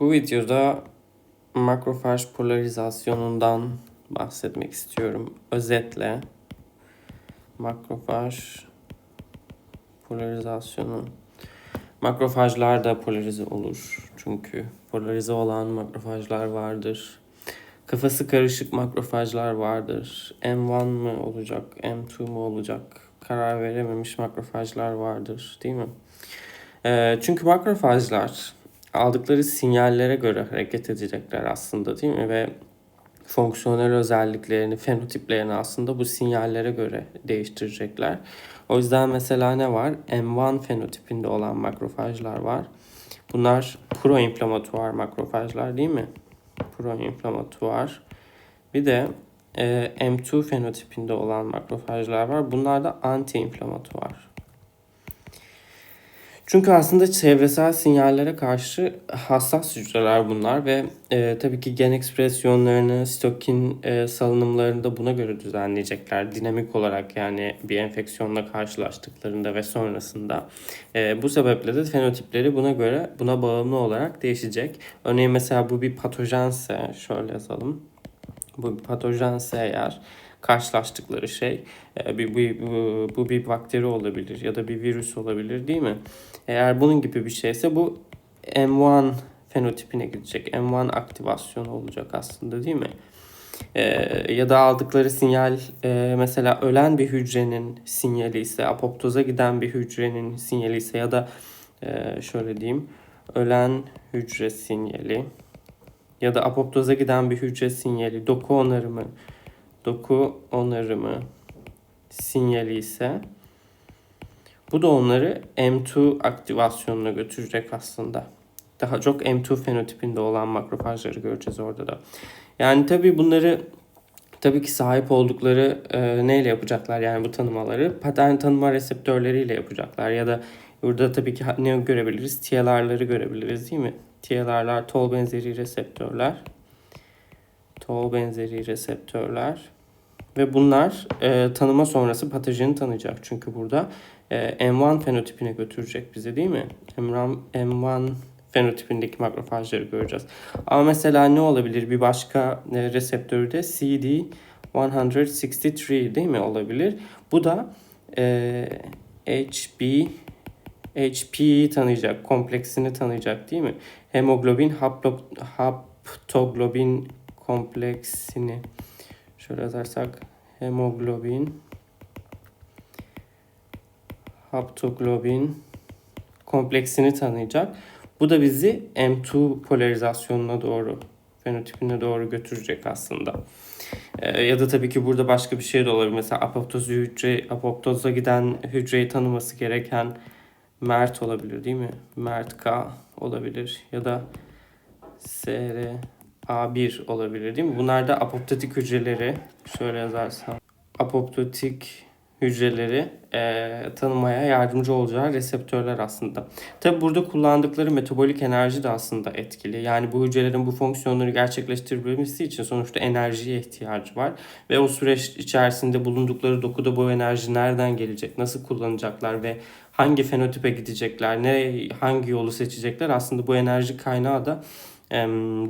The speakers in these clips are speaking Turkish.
Bu videoda makrofaj polarizasyonundan bahsetmek istiyorum. Özetle makrofaj polarizasyonu. Makrofajlar da polarize olur. Çünkü polarize olan makrofajlar vardır. Kafası karışık makrofajlar vardır. M1 mı olacak, M2 mu olacak? Karar verememiş makrofajlar vardır, değil mi? Ee, çünkü makrofajlar aldıkları sinyallere göre hareket edecekler aslında değil mi? Ve fonksiyonel özelliklerini, fenotiplerini aslında bu sinyallere göre değiştirecekler. O yüzden mesela ne var? M1 fenotipinde olan makrofajlar var. Bunlar proinflamatuar makrofajlar değil mi? Proinflamatuar. Bir de e, M2 fenotipinde olan makrofajlar var. Bunlar da antiinflamatuar. Çünkü aslında çevresel sinyallere karşı hassas hücreler bunlar ve e, tabii ki gen ekspresyonlarını, stokin e, salınımlarını da buna göre düzenleyecekler. Dinamik olarak yani bir enfeksiyonla karşılaştıklarında ve sonrasında. E, bu sebeple de fenotipleri buna göre buna bağımlı olarak değişecek. Örneğin mesela bu bir patojense şöyle yazalım. Bu bir patojense eğer karşılaştıkları şey e, bir, bu, bu, bu bir bakteri olabilir ya da bir virüs olabilir değil mi? Eğer bunun gibi bir şeyse bu M1 fenotipine gidecek. M1 aktivasyonu olacak aslında değil mi? Ee, ya da aldıkları sinyal e, mesela ölen bir hücrenin sinyali ise apoptoza giden bir hücrenin sinyali ise ya da e, şöyle diyeyim ölen hücre sinyali ya da apoptoza giden bir hücre sinyali doku onarımı doku onarımı sinyali ise bu da onları M2 aktivasyonuna götürecek aslında. Daha çok M2 fenotipinde olan makrofajları göreceğiz orada da. Yani tabii bunları tabii ki sahip oldukları e, neyle yapacaklar yani bu tanımaları? Patern tanıma reseptörleriyle yapacaklar ya da burada tabii ki ne görebiliriz? TLR'ları görebiliriz değil mi? TLR'lar tol benzeri reseptörler. Tol benzeri reseptörler. Ve bunlar e, tanıma sonrası patojeni tanıyacak. Çünkü burada e, M1 fenotipine götürecek bizi değil mi? M1, M1 fenotipindeki makrofajları göreceğiz. Ama mesela ne olabilir? Bir başka e, reseptörde CD163 değil mi olabilir? Bu da e, HB HP'yi tanıyacak, kompleksini tanıyacak değil mi? Hemoglobin haplo, haptoglobin kompleksini şöyle yazarsak hemoglobin haptoglobin kompleksini tanıyacak. Bu da bizi M2 polarizasyonuna doğru, fenotipine doğru götürecek aslında. Ee, ya da tabii ki burada başka bir şey de olabilir. Mesela apoptoz hücre, apoptoza giden hücreyi tanıması gereken MERT olabilir değil mi? MERT K olabilir ya da SR A1 olabilir değil mi? Bunlar da apoptotik hücreleri şöyle yazarsam apoptotik hücreleri e, tanımaya yardımcı olacağı reseptörler aslında. Tabi burada kullandıkları metabolik enerji de aslında etkili. Yani bu hücrelerin bu fonksiyonları gerçekleştirebilmesi için sonuçta enerjiye ihtiyacı var. Ve o süreç içerisinde bulundukları dokuda bu enerji nereden gelecek, nasıl kullanacaklar ve hangi fenotipe gidecekler, ne hangi yolu seçecekler aslında bu enerji kaynağı da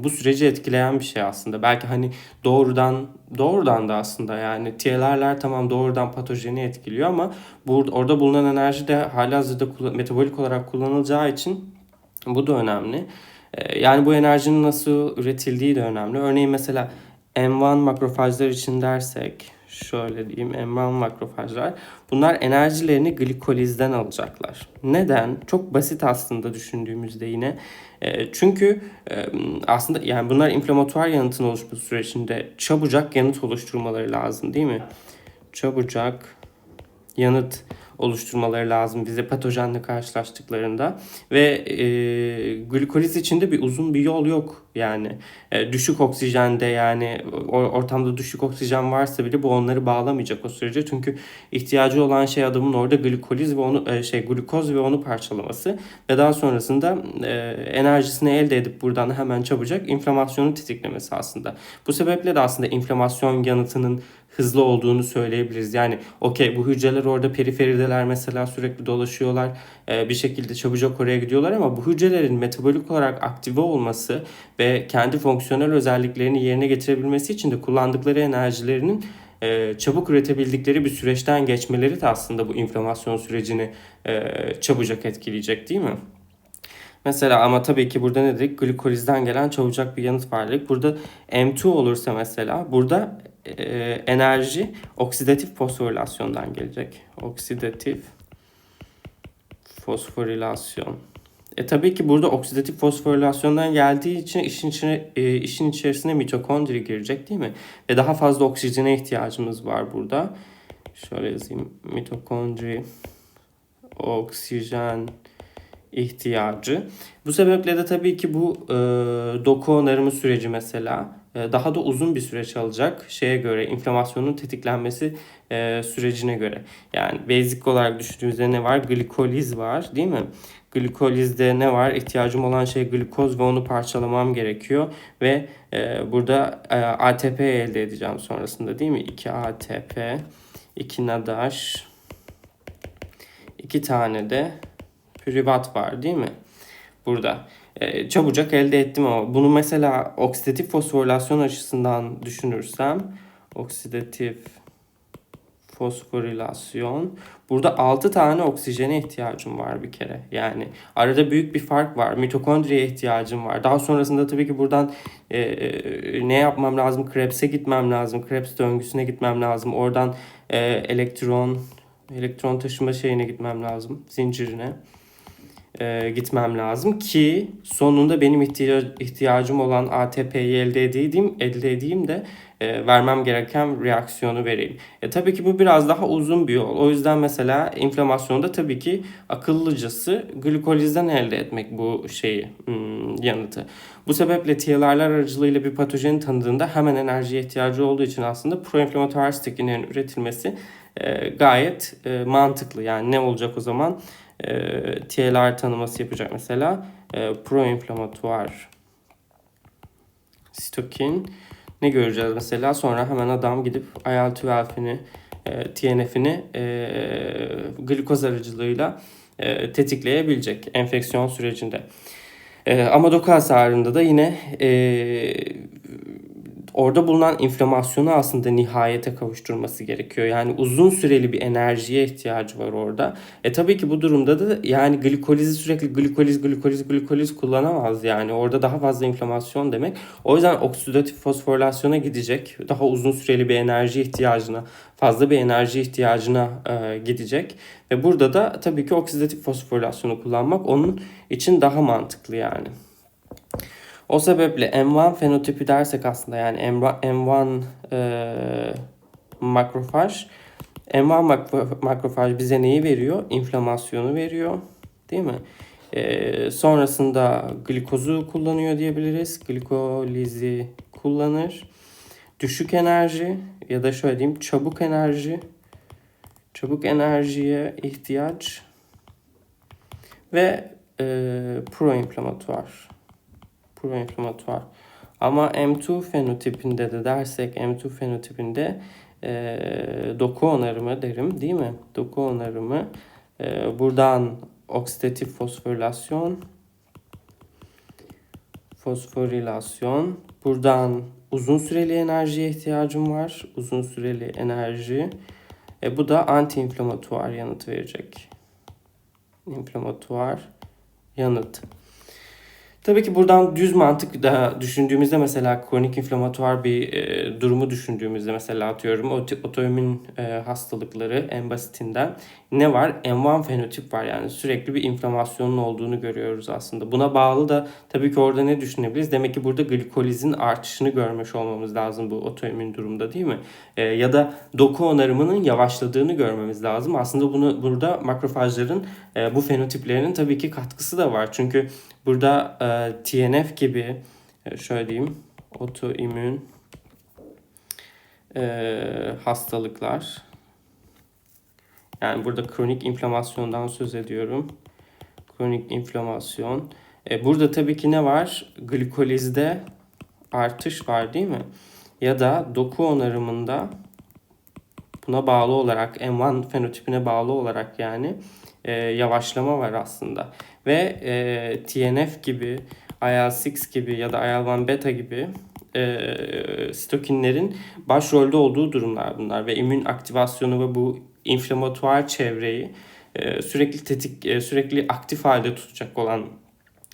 bu süreci etkileyen bir şey aslında. Belki hani doğrudan doğrudan da aslında yani TLR'ler tamam doğrudan patojeni etkiliyor ama burada orada bulunan enerji de halihazırda metabolik olarak kullanılacağı için bu da önemli. Yani bu enerjinin nasıl üretildiği de önemli. Örneğin mesela M1 makrofajlar için dersek şöyle diyeyim M1 makrofajlar bunlar enerjilerini glikolizden alacaklar. Neden? Çok basit aslında düşündüğümüzde yine. E, çünkü e, aslında yani bunlar inflamatuar yanıtın oluşması sürecinde çabucak yanıt oluşturmaları lazım değil mi? Çabucak yanıt oluşturmaları lazım bize patojenle karşılaştıklarında ve e, glikoliz içinde bir uzun bir yol yok yani e, düşük oksijende yani ortamda düşük oksijen varsa bile bu onları bağlamayacak o sürece çünkü ihtiyacı olan şey adamın orada glikoliz ve onu e, şey glukoz ve onu parçalaması ve daha sonrasında e, enerjisini elde edip buradan hemen çabucak inflamasyonu tetiklemesi aslında. Bu sebeple de aslında inflamasyon yanıtının hızlı olduğunu söyleyebiliriz. Yani okey bu hücreler orada periferideler mesela sürekli dolaşıyorlar. E, bir şekilde çabucak oraya gidiyorlar ama bu hücrelerin metabolik olarak aktive olması ve kendi fonksiyonel özelliklerini yerine getirebilmesi için de kullandıkları enerjilerinin e, çabuk üretebildikleri bir süreçten geçmeleri de aslında bu inflamasyon sürecini e, çabucak etkileyecek değil mi? Mesela ama tabii ki burada ne dedik? Glikolizden gelen çabucak bir yanıt var. Burada M2 olursa mesela burada e, enerji oksidatif fosforilasyondan gelecek. Oksidatif fosforilasyon. E tabii ki burada oksidatif fosforilasyondan geldiği için işin içine e, işin içerisine mitokondri girecek değil mi? Ve daha fazla oksijene ihtiyacımız var burada. Şöyle yazayım. Mitokondri oksijen ihtiyacı. Bu sebeple de tabii ki bu e, doku onarımı süreci mesela e, daha da uzun bir süreç alacak şeye göre inflamasyonun tetiklenmesi e, sürecine göre. Yani basic olarak düşündüğümüzde ne var? Glikoliz var değil mi? Glikolizde ne var? İhtiyacım olan şey glikoz ve onu parçalamam gerekiyor. Ve e, burada e, ATP elde edeceğim sonrasında değil mi? 2 ATP, 2 NADH, 2 tane de pürüvat var değil mi? Burada. E, çabucak elde ettim ama bunu mesela oksidatif fosforilasyon açısından düşünürsem oksidatif fosforilasyon. Burada 6 tane oksijene ihtiyacım var bir kere. Yani arada büyük bir fark var. Mitokondriye ihtiyacım var. Daha sonrasında tabii ki buradan e, e, ne yapmam lazım? Krebs'e gitmem lazım. Krebs döngüsüne gitmem lazım. Oradan e, elektron elektron taşıma şeyine gitmem lazım. Zincirine e, gitmem lazım ki sonunda benim ihtiyac, ihtiyacım olan ATP'yi elde edeyim, elde edeyim de e, vermem gereken reaksiyonu vereyim. E, tabii ki bu biraz daha uzun bir yol. O yüzden mesela inflamasyonda tabii ki akıllıcası glikolizden elde etmek bu şeyi hmm, yanıtı. Bu sebeple TLR'lar aracılığıyla bir patogeni tanıdığında hemen enerjiye ihtiyacı olduğu için aslında proinflamatuar stikinin üretilmesi e, gayet e, mantıklı. Yani ne olacak o zaman? E, TLR tanıması yapacak mesela. E, proinflamatuar sitokin ne göreceğiz mesela? Sonra hemen adam gidip IL-12'ini, e, TNF'ini e, glikoz aracılığıyla e, tetikleyebilecek enfeksiyon sürecinde. E, ama doku hasarında da yine e, orada bulunan inflamasyonu aslında nihayete kavuşturması gerekiyor. Yani uzun süreli bir enerjiye ihtiyacı var orada. E tabii ki bu durumda da yani glikolizi sürekli glikoliz glikoliz glikoliz kullanamaz yani. Orada daha fazla inflamasyon demek. O yüzden oksidatif fosforilasyona gidecek. Daha uzun süreli bir enerji ihtiyacına, fazla bir enerji ihtiyacına e, gidecek. Ve burada da tabii ki oksidatif fosforilasyonu kullanmak onun için daha mantıklı yani. O sebeple M1 fenotipi dersek aslında yani M1 e, makrofaj M1 makrofaj bize neyi veriyor? İnflamasyonu veriyor. Değil mi? E, sonrasında glikozu kullanıyor diyebiliriz. Glikolizi kullanır. Düşük enerji ya da şöyle diyeyim çabuk enerji. Çabuk enerjiye ihtiyaç ve e, proinflamatuar proinflamatuar. Ama M2 fenotipinde de dersek M2 fenotipinde e, doku onarımı derim değil mi? Doku onarımı e, buradan oksidatif fosforilasyon fosforilasyon buradan uzun süreli enerjiye ihtiyacım var. Uzun süreli enerji. E, bu da anti-inflamatuar yanıt verecek. İnflamatuar yanıt. Tabii ki buradan düz mantık da düşündüğümüzde mesela kronik inflamatuar bir e, durumu düşündüğümüzde mesela atıyorum otoimmün e, hastalıkları en basitinden ne var? M1 fenotip var yani sürekli bir inflamasyonun olduğunu görüyoruz aslında. Buna bağlı da tabii ki orada ne düşünebiliriz? Demek ki burada glikolizin artışını görmüş olmamız lazım bu otoimmün durumda değil mi? E, ya da doku onarımının yavaşladığını görmemiz lazım. Aslında bunu burada makrofajların e, bu fenotiplerinin tabii ki katkısı da var. Çünkü burada e, TNF gibi e, şöyle diyeyim otoimmün e, hastalıklar yani burada kronik inflamasyondan söz ediyorum. Kronik inflamasyon. E, burada tabii ki ne var? Glikolizde artış var değil mi? Ya da doku onarımında buna bağlı olarak M1 fenotipine bağlı olarak yani e, yavaşlama var aslında. Ve e, TNF gibi, IL-6 gibi ya da IL-1 beta gibi e, sitokinlerin başrolde olduğu durumlar bunlar ve immün aktivasyonu ve bu inflamatuar çevreyi e, sürekli tetik e, sürekli aktif halde tutacak olan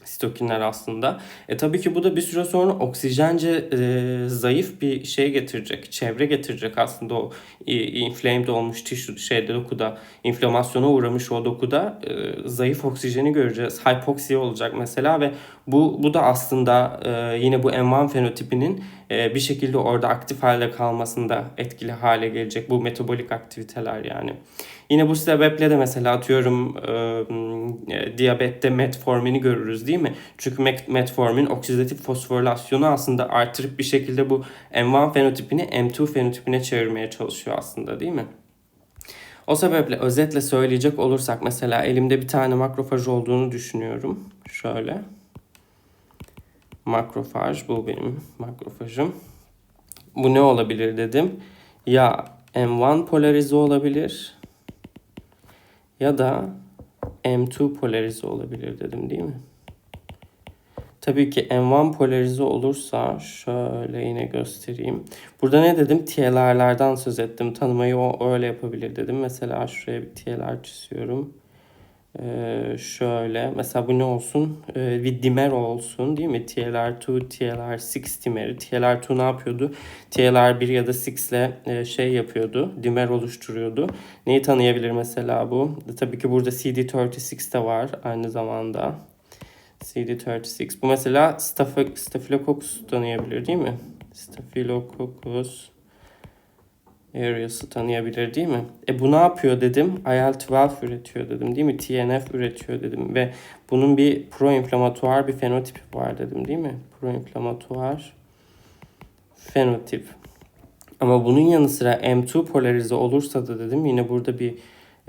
sitokinler aslında. E tabii ki bu da bir süre sonra oksijence e, zayıf bir şey getirecek, çevre getirecek aslında o e, inflamed olmuş tissue şeyde dokuda, inflamasyona uğramış o dokuda e, zayıf oksijeni göreceğiz. Hipoksiya olacak mesela ve bu bu da aslında e, yine bu M1 fenotipinin e, bir şekilde orada aktif halde kalmasında etkili hale gelecek bu metabolik aktiviteler yani. Yine bu sebeple de mesela atıyorum e, e, diyabette metformini görürüz değil mi? Çünkü metformin oksidatif fosforilasyonu aslında artırıp bir şekilde bu M1 fenotipini M2 fenotipine çevirmeye çalışıyor aslında değil mi? O sebeple özetle söyleyecek olursak mesela elimde bir tane makrofaj olduğunu düşünüyorum. Şöyle. Makrofaj bu benim makrofajım. Bu ne olabilir dedim. Ya M1 polarize olabilir ya da M2 polarize olabilir dedim değil mi? Tabii ki M1 polarize olursa şöyle yine göstereyim. Burada ne dedim? TLR'lerden söz ettim. Tanımayı o öyle yapabilir dedim. Mesela şuraya bir TLR çiziyorum. Ee, şöyle mesela bu ne olsun? Ee, bir dimer olsun değil mi? TLR2, TLR6 dimeri. TLR2 ne yapıyordu? TLR1 ya da 6 ile e, şey yapıyordu. Dimer oluşturuyordu. Neyi tanıyabilir mesela bu? Tabii ki burada CD36 de var aynı zamanda. CD36. Bu mesela Staphylococcus tanıyabilir değil mi? Staphylococcus areası tanıyabilir değil mi? E bu ne yapıyor dedim? IL-12 üretiyor dedim değil mi? TNF üretiyor dedim ve bunun bir proinflamatuar bir fenotipi var dedim değil mi? Proinflamatuar fenotip. Ama bunun yanı sıra M2 polarize olursa da dedim yine burada bir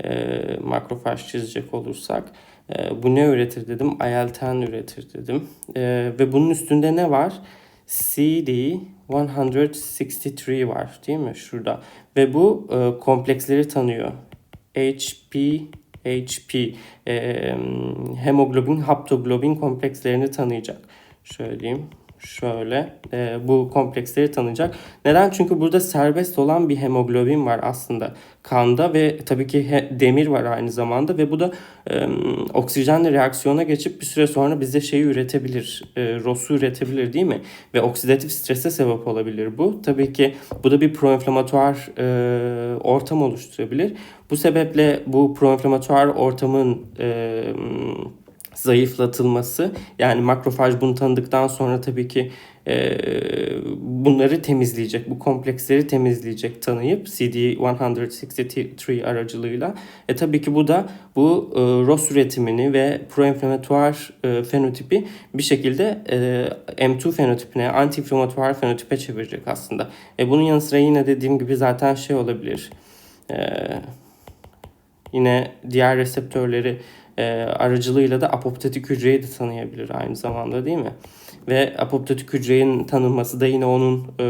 e, makrofaj çizecek olursak e, bu ne üretir dedim? IL-10 üretir dedim. E, ve bunun üstünde ne var? CD 163 var değil mi şurada ve bu e, kompleksleri tanıyor. HP HP e, hemoglobin haptoglobin komplekslerini tanıyacak. Şöyle diyeyim şöyle e, bu kompleksleri tanıyacak. Neden? Çünkü burada serbest olan bir hemoglobin var aslında kanda ve tabii ki he, demir var aynı zamanda ve bu da e, oksijenle reaksiyona geçip bir süre sonra bize şeyi üretebilir, e, ROS'u üretebilir değil mi? Ve oksidatif strese sebep olabilir bu. Tabii ki bu da bir proinflamatuar e, ortam oluşturabilir. Bu sebeple bu proinflamatuar ortamın e, zayıflatılması yani makrofaj bunu tanıdıktan sonra tabii ki e, bunları temizleyecek, bu kompleksleri temizleyecek tanıyıp CD163 aracılığıyla. E tabii ki bu da bu e, ROS üretimini ve proinflamatuar e, fenotipi bir şekilde e, M2 fenotipine, anti-inflamatuar fenotipe çevirecek aslında. E bunun yanı sıra yine dediğim gibi zaten şey olabilir. E, yine diğer reseptörleri e, aracılığıyla da apoptotik hücreyi de tanıyabilir aynı zamanda değil mi? Ve apoptotik hücrenin tanınması da yine onun e,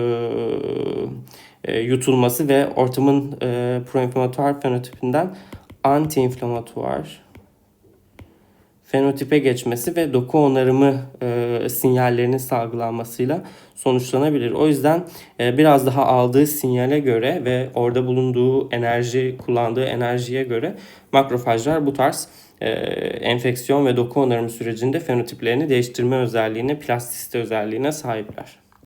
e, yutulması ve ortamın e, proinflamatuar fenotipinden anti-inflamatuar fenotipe geçmesi ve doku onarımı e, sinyallerinin salgılanmasıyla sonuçlanabilir. O yüzden e, biraz daha aldığı sinyale göre ve orada bulunduğu enerji, kullandığı enerjiye göre makrofajlar bu tarz e, enfeksiyon ve doku onarım sürecinde fenotiplerini değiştirme özelliğine, plastisite özelliğine sahipler.